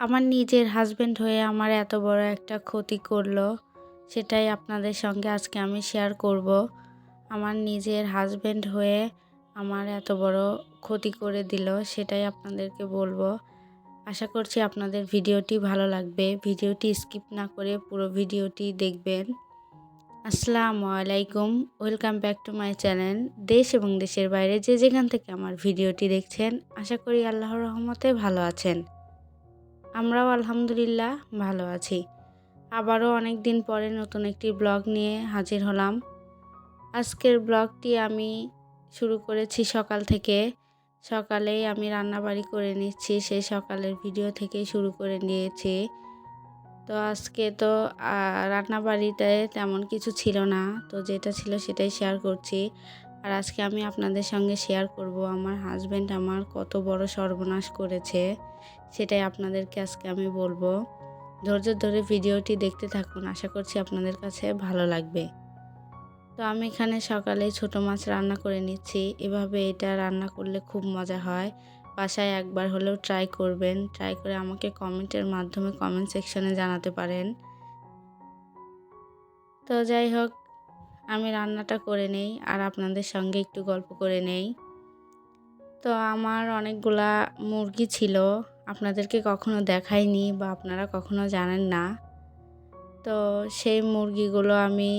আমার নিজের হাজব্যান্ড হয়ে আমার এত বড় একটা ক্ষতি করল, সেটাই আপনাদের সঙ্গে আজকে আমি শেয়ার করব। আমার নিজের হাজব্যান্ড হয়ে আমার এত বড় ক্ষতি করে দিল, সেটাই আপনাদেরকে বলব। আশা করছি আপনাদের ভিডিওটি ভালো লাগবে। ভিডিওটি স্কিপ না করে পুরো ভিডিওটি দেখবেন। আসসালামু আলাইকুম welcome back to my channel দেশ এবং দেশের বাইরে যে যেখান থেকে আমার ভিডিওটি দেখছেন, আশা করি আল্লাহর রহমতে ভালো আছেন। আমরাও আলহামদুলিল্লাহ ভালো আছি। আবারও অনেক দিন পরে নতুন একটি ব্লগ নিয়ে হাজির হলাম। আজকের ব্লগটি আমি শুরু করেছি সকাল থেকে। সকালেই আমি রান্নাবাড়ি করে নিচ্ছি সেই সকালের ভিডিও থেকেই শুরু করে নিয়েছি। তো আজকে তো রান্নাবাড়িতে তেমন কিছু ছিল না। তো যেটা ছিল সেটাই শেয়ার করছি। আর আজকে আমি আপনাদের সঙ্গে শেয়ার করব আমার হাজব্যান্ড আমার কত বড় সর্বনাশ করেছে, সেটাই আপনাদেরকে আজকে আমি বলব। ধৈর্য ধরে ভিডিওটি দেখতে থাকুন, আশা করছি আপনাদের কাছে ভালো লাগবে। তো আমি এখানে সকালে ছোট মাছ রান্না করে নিচ্ছি, এভাবে এটা রান্না করলে খুব মজা হয়। বাসায় একবার হলেও ট্রাই করবেন ট্রাই করে আমাকে কমেন্টের মাধ্যমে কমেন্ট সেকশনে জানাতে পারেন। তো যাই হোক আমি রান্নাটা করে নেই আর আপনাদের সঙ্গে একটু গল্প করে নেই। তো আমার অনেকগুলা মুরগি ছিল, আপনাদেরকে কখনো দেখাইনি বা আপনারা কখনো জানেন না। তো সেই মুরগিগুলো আমি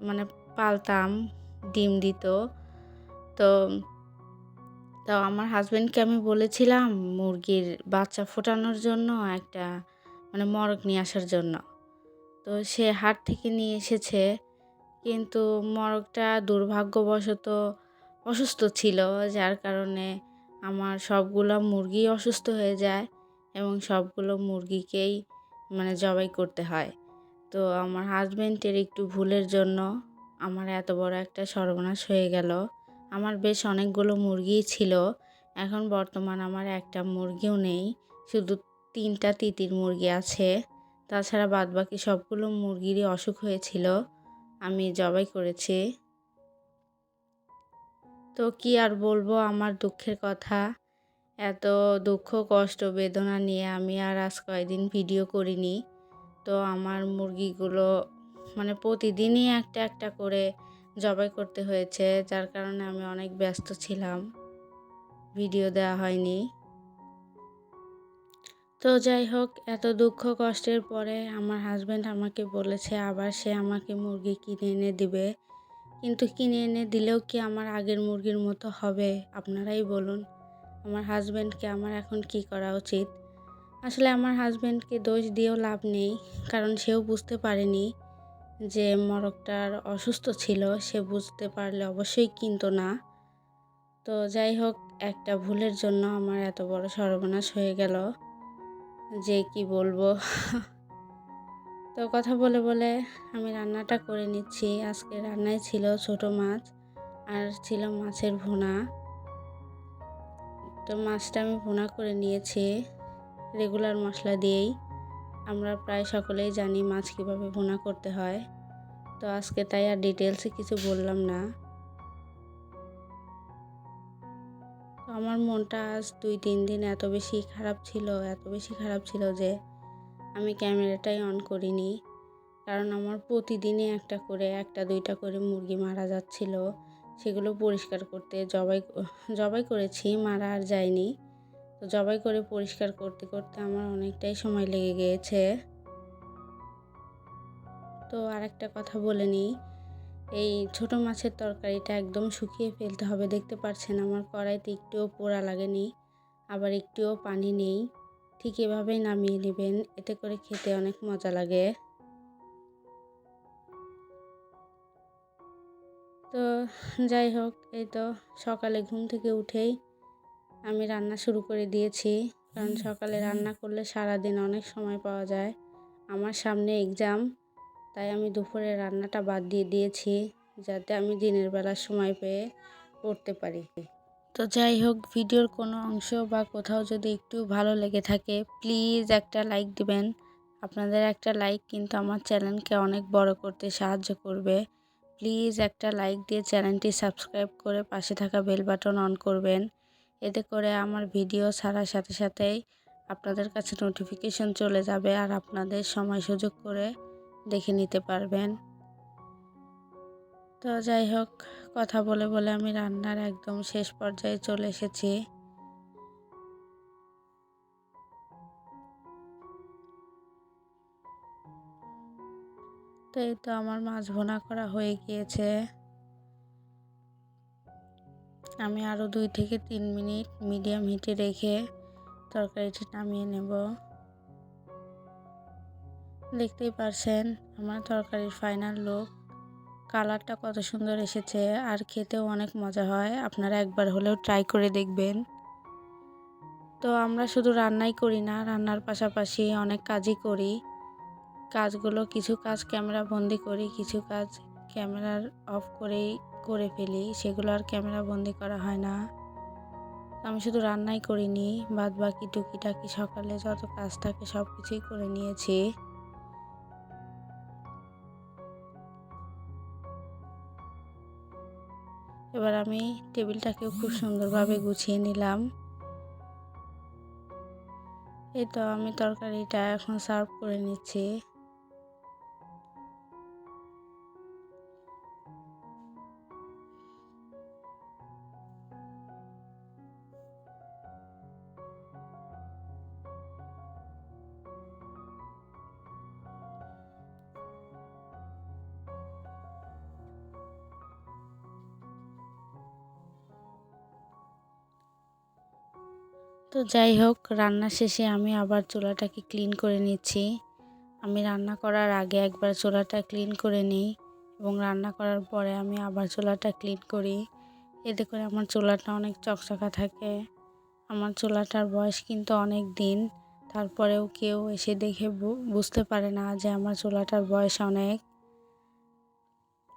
মানে পালতাম, ডিম দিত। তো তো আমার হাজব্যান্ডকে আমি বলেছিলাম মুরগির বাচ্চা ফোটানোর জন্য, একটা মানে মরগ নিয়ে আসার জন্য। তো সে হাট থেকে নিয়ে এসেছে কিন্তু মরগটা দুর্ভাগ্যবশত অসুস্থ ছিল, যার কারণে আমার সবগুলো মুরগি অসুস্থ হয়ে যায় এবং সবগুলো মুরগিকেই মানে জবাই করতে হয়। তো আমার হাজব্যান্ডের একটু ভুলের জন্য আমার এত বড় একটা সর্বনাশ হয়ে গেল। আমার বেশ অনেকগুলো মুরগিই ছিল, এখন বর্তমান আমার একটা মুরগিও নেই, শুধু তিনটা তিতির মুরগি আছে। তাছাড়া বাদবাকি সবগুলো মুরগিরই অসুখ হয়েছিল। আমি জবাই করেছি। তো কি আর বলব আমার দুঃখের কথা? এত দুঃখ, কষ্ট, বেদনা নিয়ে আমি আর আজ কয়েকদিন ভিডিও করিনি। তো আমার মুরগিগুলো মানে প্রতিদিনই একটা একটা করে জবাই করতে হয়েছে, যার কারণে আমি অনেক ব্যস্ত ছিলাম। ভিডিও দেওয়া হয়নি। তো যাই হোক, এত দুঃখ কষ্টের পরে আমার হাজব্যান্ড আমাকে বলেছে আবার সে আমাকে মুরগি কিনে এনে দিবে। কিন্তু কিনে এনে দিলেও কি আমার আগের মুরগির মতো হবে? আপনারাই বলুন। আমার হাজব্যান্ডকে আমার এখন কি করা উচিত? আসলে আমার হাজব্যান্ডকে দোষ দিয়েও লাভ নেই, কারণ সেও বুঝতে পারেনি যে মরকটার অসুস্থ ছিল। সে বুঝতে পারলে অবশ্যই কিনতো না। তো যাই হোক, একটা ভুলের জন্য আমার এত বড় সর্বনাশ হয়ে গেল। যে কি বলব? তো কথা বলে বলে আমি রান্নাটা করে নিচ্ছি। আজকে রান্নায় ছিল ছোট মাছ আর ছিল মাছের ভুনা। তো মাছটা আমি ভুনা করে নিয়েছি রেগুলার মশলা দিয়েই। আমরা প্রায় সকলেই জানি মাছ কীভাবে ভুনা করতে হয়। তো আজকে তাই আর ডিটেলসে কিছু বললাম না। আমার মনটা আজ দুই, তিন দিন এত বেশি খারাপ ছিল, এত বেশি খারাপ ছিল যে আমি ক্যামেরাটাই অন করিনি। কারণ আমার প্রতিদিনই একটা করে, একটা, দুইটা করে মুরগি মারা যাচ্ছিল। সেগুলো পরিষ্কার করতে জবাই জবাই করেছি, মারা আর যায়নি। তো জবাই করে পরিষ্কার করতে করতে আমার অনেকটাই সময় লেগে গিয়েছে। তো আরেকটা কথা বলে নিই। এই ছোট মাছের তরকারিটা একদম শুকিয়ে ফেলতে হবে। দেখতে পাচ্ছেন আমার কড়াইতে একটুও পোড়া লাগেনি, আবার একটুও পানি নেই। ঠিক এভাবেই নামিয়ে নেবেন, এতে করে খেতে অনেক মজা লাগে। তো যাই হোক, এই তো সকালে ঘুম থেকে উঠেই আমি রান্না শুরু করে দিয়েছি। কারণ সকালে রান্না করলে সারাদিন অনেক সময় পাওয়া যায়। আমার সামনে এক্সাম তাই আমি দুপুরে রান্নাটা বাদ দিয়ে দিয়েছি যাতে আমি দিনের বেলা সময় পেয়ে পড়তে পারি। তো যাই হোক, ভিডিওর কোনো অংশ বা কোথাও যদি একটু ভালো লেগে থাকে প্লিজ একটা লাইক দিবেন। আপনাদের একটা লাইক কিন্তু আমার চ্যানেলকে অনেক বড় করতে সাহায্য করবে। প্লিজ একটা লাইক দিয়ে চ্যানেলটি সাবস্ক্রাইব করে পাশে থাকা বেল বাটন অন করবেন। এতে করে আমার ভিডিও ছাড়ার সাথে সাথেই আপনাদের কাছে নোটিফিকেশন চলে যাবে আর আপনাদের সময় সুযোগ করে দেখে নিতে পারবেন। তো যাই হোক, কথা বলে বলে আমি রান্নার একদম শেষ পর্যায়ে চলে এসেছি। তো এই তো আমার মাছ ভোনা করা হয়ে গিয়েছে। আমি আরও দুই থেকে তিন মিনিট মিডিয়াম হিটে রেখে তরকারিটি নামিয়ে নেব। দেখতেই পারছেন, আমার তরকারির ফাইনাল লুক কালারটা কত সুন্দর এসেছে, আর খেতেও অনেক মজা হয়। আপনারা একবার হলেও ট্রাই করে দেখবেন। তো আমরা শুধু রান্নাই করি না, রান্নার পাশাপাশি অনেক কাজই করি। কাজগুলো কিছু কাজ ক্যামেরা বন্দি করি, কিছু কাজ ক্যামেরার অফ করেই করে ফেলি, সেগুলো আর ক্যামেরা বন্দি করা হয় না। আমি শুধু রান্নাই করিনি বাদ বাকি টুকিটাকি সকালে যত কাজ থাকে সব কিছুই করে নিয়েছি। এবার আমি টেবিলটাকেও খুব সুন্দরভাবে গুছিয়ে নিলাম। এই তো আমি তরকারিটা এখন সার্ভ করে নিচ্ছি। তো যাই হোক, রান্না শেষে আমি আবার চুলাটাকে ক্লিন করে নিচ্ছি। আমি রান্না করার আগে একবার চুলাটা ক্লিন করে নিই এবং রান্না করার পরে আমি আবার চুলাটা ক্লিন করি। এতে করে আমার চুলাটা অনেক চকচকা থাকে। আমার চুলাটার বয়স কিন্তু অনেক দিন, তারপরেও কেউ এসে দেখে বুঝতে পারে না যে আমার চুলাটার বয়স অনেক।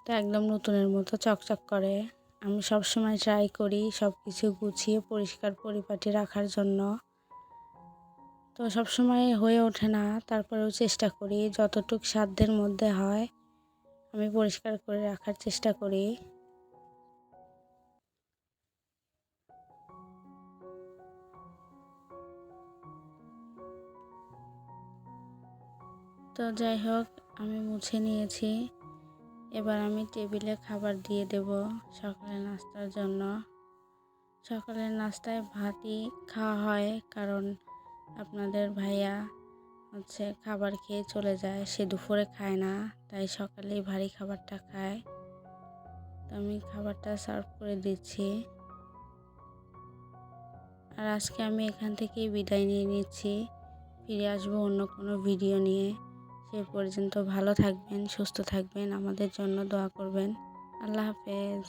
তো একদম নতুনের মতো চকচক করে। আমি সবসময় ট্রাই করি সব কিছু গুছিয়ে পরিষ্কার পরিপাটি রাখার জন্য। তো সবসময় হয়ে ওঠে না, তারপরেও চেষ্টা করি। যতটুক সাধ্যের মধ্যে হয়, আমি পরিষ্কার করে রাখার চেষ্টা করি। তো যাই হোক, আমি মুছে নিয়েছি। এবার আমি টেবিলে খাবার দিয়ে দেব সকালের নাস্তার জন্য। সকালের নাস্তায় ভাতই খাওয়া হয় কারণ আপনাদের ভাইয়া হচ্ছে খাবার খেয়ে চলে যায়, সে দুপুরে খায় না, তাই সকালেই ভারী খাবারটা খায়। তো আমি খাবারটা সার্ভ করে দিচ্ছি। আর আজকে আমি এখান থেকেই বিদায় নিয়ে নিচ্ছি। ফিরে আসব অন্য কোনো ভিডিও নিয়ে। সে পর্যন্ত ভালো থাকবেন সুস্থ থাকবেন। আমাদের জন্য দোয়া করবেন। আল্লাহ হাফেজ।